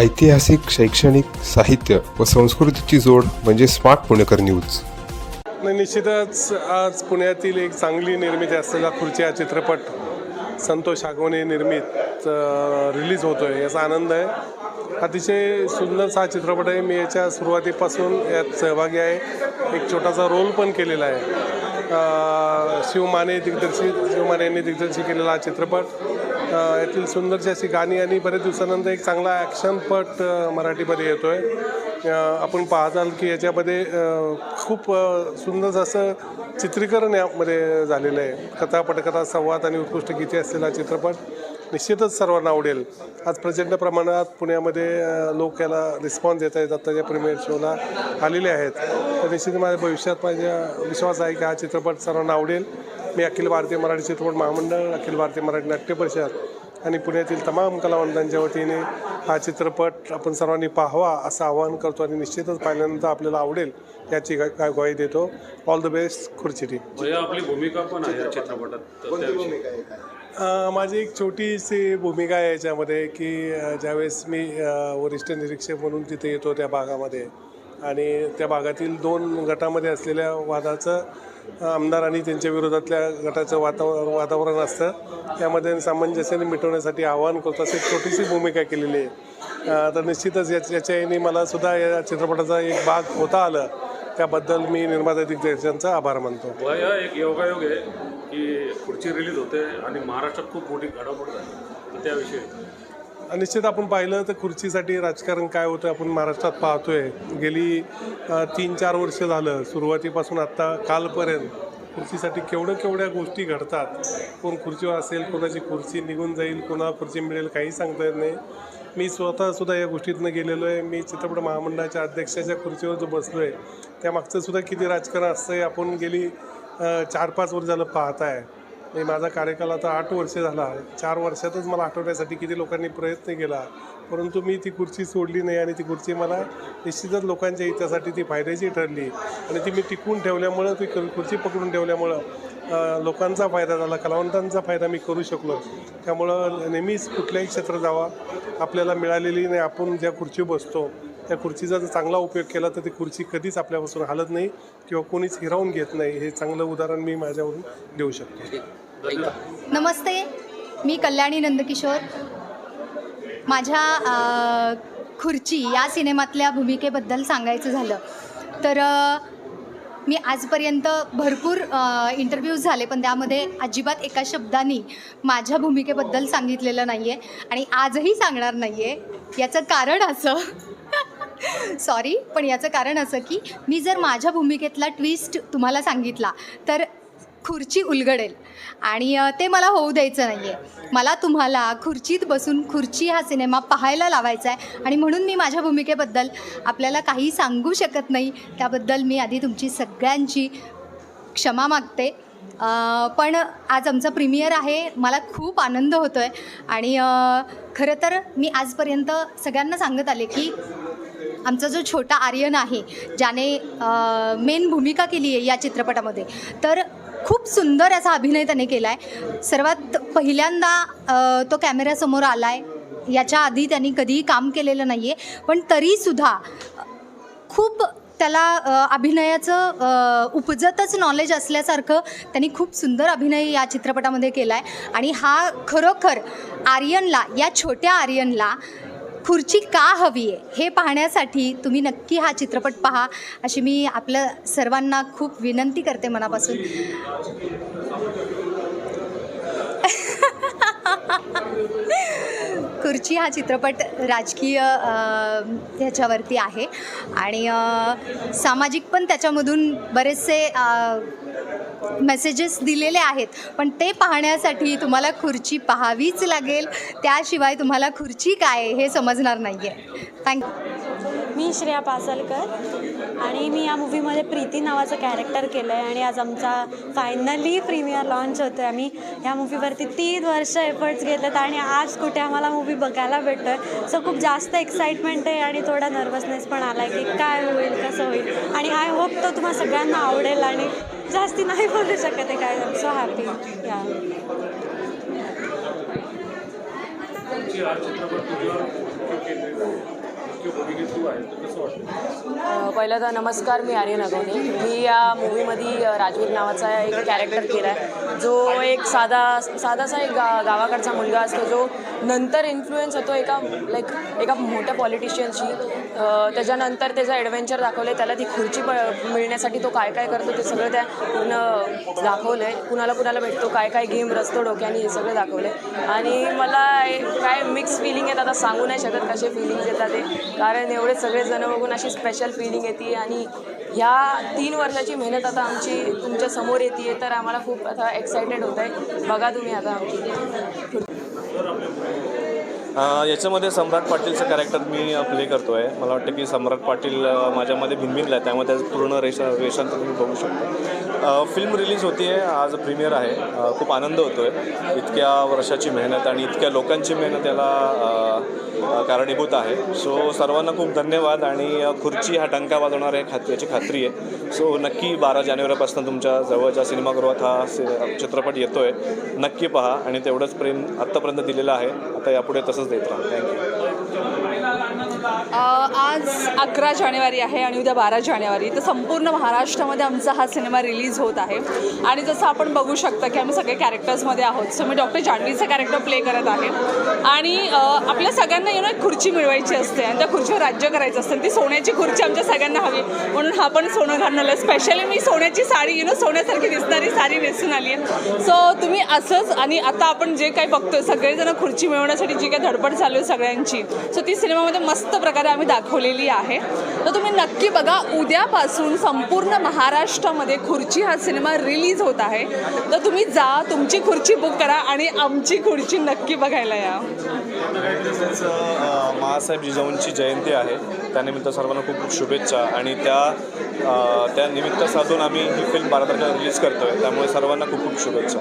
ऐतिहासिक शैक्षणिक साहित्य व संस्कृतीची जोड म्हणजे स्मार्ट पुणेकर न्यूज. नाही निश्चितच आज पुण्यातील एक चांगली निर्मिती असलेला खुर्ची हा चित्रपट संतोष आगवणे निर्मित रिलीज होतो आहे याचा आनंद आहे. अतिशय सुंदरसा हा चित्रपट आहे. मी याच्या सुरुवातीपासून यात सहभागी आहे. एक छोटासा रोल पण केलेला आहे. शिवमाने दिग्दर्शित शिवमाने यांनी दिग्दर्शित केलेला हा चित्रपट. यातील सुंदरशी अशी गाणी आणि बऱ्याच दिवसानंतर एक चांगला ॲक्शनपट मराठीमध्ये येतो आहे आपण पाहताल की याच्यामध्ये खूप सुंदर असं चित्रीकरण यामध्ये झालेलं आहे. कथा पटकथा संवाद आणि उत्कृष्ट गीते असलेला चित्रपट निश्चितच सर्वांना आवडेल. आज प्रचंड प्रमाणात पुण्यामध्ये लोक याला रिस्पॉन्स देत आहेत. आत्ताच्या प्रीमियर शोला आलेले आहेत. तर निश्चित माझ्या भविष्यात माझ्या विश्वास आहे की हा चित्रपट सर्वांना आवडेल. मी अखिल भारतीय मराठी चित्रपट महामंडळ अखिल भारतीय मराठी नाट्य परिषद आणि पुण्यातील तमाम कलावंतांच्या वतीने हा चित्रपट आपण सर्वांनी पाहावा असं आवाहन करतो आणि निश्चितच पाहिल्यानंतर आपल्याला आवडेल याची गा- गा- ग्वाही देतो. ऑल द बेस्ट खुर्ची टीम. आपली भूमिका पण आहे या चित्रपटात तर त्याविषयी. अ, माझी एक छोटीशी भूमिका आहे याच्यामध्ये की ज्यावेळेस मी वरिष्ठ निरीक्षक म्हणून तिथे येतो त्या भागामध्ये आणि त्या भागातील दोन गटामध्ये असलेल्या वादाचं आमदार आणि त्यांच्या विरोधातल्या गटाचं वातावरण वातावरण असतं. त्यामध्ये सामंजस्याने मिटवण्यासाठी आवाहन करतो. अशी एक छोटीशी भूमिका केलेली आहे. तर निश्चितच याच्या याने मला सुद्धा या चित्रपटाचा एक भाग होता आलं. त्याबद्दल मी निर्माता दिग्दर्शकांचा आभार मानतो. वया एक योगायोग आहे की पुढची रिलीज होते आणि महाराष्ट्रात खूप मोठी घडामोड झाली. त्याविषयी. निश्चित आपण पाहिलं तर खुर्चीसाठी राजकारण काय होतं आपण महाराष्ट्रात पाहतोय. गेली तीन चार वर्ष झालं. सुरुवातीपासून आत्ता कालपर्यंत खुर्चीसाठी केवढं केवढ्या गोष्टी घडतात. कोण खुर्चीवर असेल कोणाची खुर्ची निघून जाईल कोणाला खुर्ची मिळेल काही सांगता येत नाही. मी स्वतःसुद्धा या गोष्टीतनं गेलेलो आहे. मी चित्रपट महामंडळाच्या अध्यक्षाच्या खुर्चीवर जो बसलो आहे त्यामागचं सुद्धा किती राजकारण असतं आहे आपण गेली चार पाच वर्ष झालं पाहत आहे मी माझा कार्यकाल आता आठ वर्ष झाला चार वर्षातच मला आठवण्यासाठी किती लोकांनी प्रयत्न केला परंतु मी ती खुर्ची सोडली नाही आणि ती खुर्ची मला निश्चितच लोकांच्या हितासाठी ती फायद्याची ठरली. आणि ती मी टिकून ठेवल्यामुळं ती खुर्ची पकडून ठेवल्यामुळं लोकांचा फायदा झाला कलावंतांचा फायदा मी करू शकलो. त्यामुळं नेहमीच कुठल्याही क्षेत्रात जावा आपल्याला मिळालेली नाही आपण ज्या खुर्ची बसतो त्या खुर्चीचा जर चांगला उपयोग केला तर ती खुर्ची कधीच आपल्यापासून हालत नाही किंवा कोणीच हिरावून घेत नाही. हे चांगलं उदाहरण मी माझ्यावरून देऊ शकतो. नमस्ते मी कल्याणी नंदकिशोर. माझ्या खुर्ची या सिनेमातल्या भूमिकेबद्दल सांगायचं झालं तर मी आजपर्यंत भरपूर इंटरव्ह्यूज झाले पण त्यामध्ये अजिबात एका शब्दानी माझ्या भूमिकेबद्दल सांगितलेलं नाही आहे आणि आजही सांगणार नाही आहे याचं कारण असं सॉरी पण याचं कारण असं की मी जर माझ्या भूमिकेतला ट्विस्ट तुम्हाला सांगितला तर खुर्ची उलगडेल. आणि ते मला होऊ द्यायचं नाही आहे मला तुम्हाला खुर्चीत बसून खुर्ची हा सिनेमा पाहायला लावायचा आहे आणि म्हणून मी माझ्या भूमिकेबद्दल आपल्याला काही सांगू शकत नाही. त्याबद्दल मी आधी तुमची सगळ्यांची क्षमा मागते. पण आज आमचा प्रीमियर आहे. मला खूप आनंद होतो आहे आणि खरं तर मी आजपर्यंत सगळ्यांना सांगत आले की आमचा जो छोटा आर्यन आहे ज्याने मेन भूमिका केली आहे या चित्रपटामध्ये तर खूप सुंदर याचा अभिनय त्याने केला आहे सर्वात पहिल्यांदा तो कॅमेऱ्यासमोर आला आहे याच्या आधी त्यांनी कधीही काम केलेलं नाही आहे पण तरीसुद्धा खूप त्याला अभिनयाचं उपजतच नॉलेज असल्यासारखं त्यांनी खूप सुंदर अभिनय या चित्रपटामध्ये केला आहे आणि हा खरोखर आर्यनला या छोट्या आर्यनला खुर्ची का हवी आहे? हे पाहण्यासाठी तुम्ही नक्की हा चित्रपट पहा अशी मी आपल्या सर्वांना खूप विनंती करते मनापासून. खुर्ची हा चित्रपट राजकीय ह्याच्यावरती आहे. आणि सामाजिक पण त्याच्यामधून बरेचसे मेसेजेस दिलेले आहेत. पण ते पाहण्यासाठी तुम्हाला खुर्ची पाहावीच लागेल. त्याशिवाय तुम्हाला खुर्ची काय आहे हे समजणार नाही आहे थँक्यू मी श्रेया पासलकर आणि मी या मूवीमध्ये प्रीती नावाचं कॅरेक्टर केलं आहे आणि आज आमचा फायनली प्रीमियर लॉन्च होतो आहे आम्ही ह्या मूवीवरती तीन वर्ष एफर्ट्स घेतलेत आणि आज कुठे आम्हाला मूवी बघायला भेटतो आहे सो खूप जास्त एक्साइटमेंट आहे आणि थोडा नर्वसनेस पण आला आहे की काय होईल कसं होईल. आणि आय होप तो तुम्हाला सगळ्यांना आवडेल आणि जास्ती नाही बोलू शकत आहे काय. सो हॅपी या पहिलं तर नमस्कार मी आर्यन अगवणे मी या मूवीमध्ये राजवीर नावाचा एक कॅरेक्टर केला आहे जो एक साधा साधासा एक गा गावाकडचा मुलगा असतो जो नंतर इन्फ्लुएन्स होतो एका लाईक एका मोठ्या पॉलिटिशियनशी त्याच्यानंतर त्याचं ॲडव्हेंचर दाखवलं आहे त्याला ती खुर्ची प मिळण्यासाठी तो काय काय करतो ते सगळं त्या पूर्ण दाखवलं आहे कुणाला कुणाला भेटतो काय काय गेम रचतो डोक्याने हे सगळं दाखवलं आहे आणि मला काय मिक्स फिलिंग येतात आता सांगू नाही शकत कसे फिलिंग्स येतात ते. कारण एवढे सगळेजणं बघून अशी स्पेशल फिलिंग येते आणि ह्या तीन वर्षाची मेहनत आता आमची तुमच्यासमोर येते तर आम्हाला खूप आता एक्सायटेड होत आहे बघा तुम्ही आता. आमची याच्यामध्ये सम्राट पाटीलचं कॅरेक्टर मी प्ले करतो आहे मला वाटतं की सम्राट पाटील माझ्यामध्ये भिनभिनला आहे त्यामुळे त्याचं पूर्ण रेषा रेषांत तुम्ही बघू शकतो. फिल्म रिलीज होती आहे आज प्रीमियर आहे. खूप आनंद होतो आहे इतक्या वर्षाची मेहनत आणि इतक्या लोकांची मेहनत याला कारणीभूत आहे. सो सर्वांना खूप धन्यवाद आणि खुर्ची हा डंका वाजवणार आहे खात याची खात्री आहे. सो नक्की बारा जानेवारीपासून तुमच्या जवळच्या सिनेमागृहात हा सि चित्रपट येतो आहे नक्की पहा आणि तेवढंच प्रेम आत्तापर्यंत दिलेलं आहे. आता यापुढे तसंच देत राहा थँक्यू अ, आज अकरा जानेवारी आहे आणि उद्या बारा जानेवारी. तर संपूर्ण महाराष्ट्रामध्ये आमचा हा सिनेमा रिलीज होत आहे. आणि जसं आपण बघू शकता की आम्ही सगळे कॅरेक्टर्समध्ये आहोत. सो मी डॉक्टर जान्हवीचं कॅरेक्टर प्ले करत आहे. आणि आपल्या सगळ्यांना येणं एक खुर्ची मिळवायची असते आणि त्या खुर्चीवर राज्य करायचं असतं. ती सोन्याची खुर्ची आमच्या सगळ्यांना हवी. म्हणून हा पण सोनं घालणार. स्पेशली मी सोन्याची साडी यु नो सोन्यासारखी दिसणारी साडी नेसून आली आहे. सो तुम्ही असंच आणि आता आपण जे काही बघतोय सगळेजण खुर्ची मिळवण्यासाठी जी काही धडपड चालू आहे सगळ्यांची. सो ती सिनेमामध्ये मस्त प्रकार आम्ही दाखवलेली आहे. तर तुम्ही नक्की बघा उद्यापासून संपूर्ण महाराष्ट्रामध्ये खुर्ची हा सिनेमा रिलीज होत आहे. तर तुम्ही जा तुमची खुर्ची बुक करा आणि आमची खुर्ची नक्की बघायला या. महासाहेब जिजाऊंची जयंती आहे. त्यानिमित्त सर्वांना खूप खूप शुभेच्छा. आणि त्या त्या निमित्त साधून आम्ही ही फिल्म बारा तारखेला रिलीज करतो आहे त्यामुळे सर्वांना खूप खूप शुभेच्छा.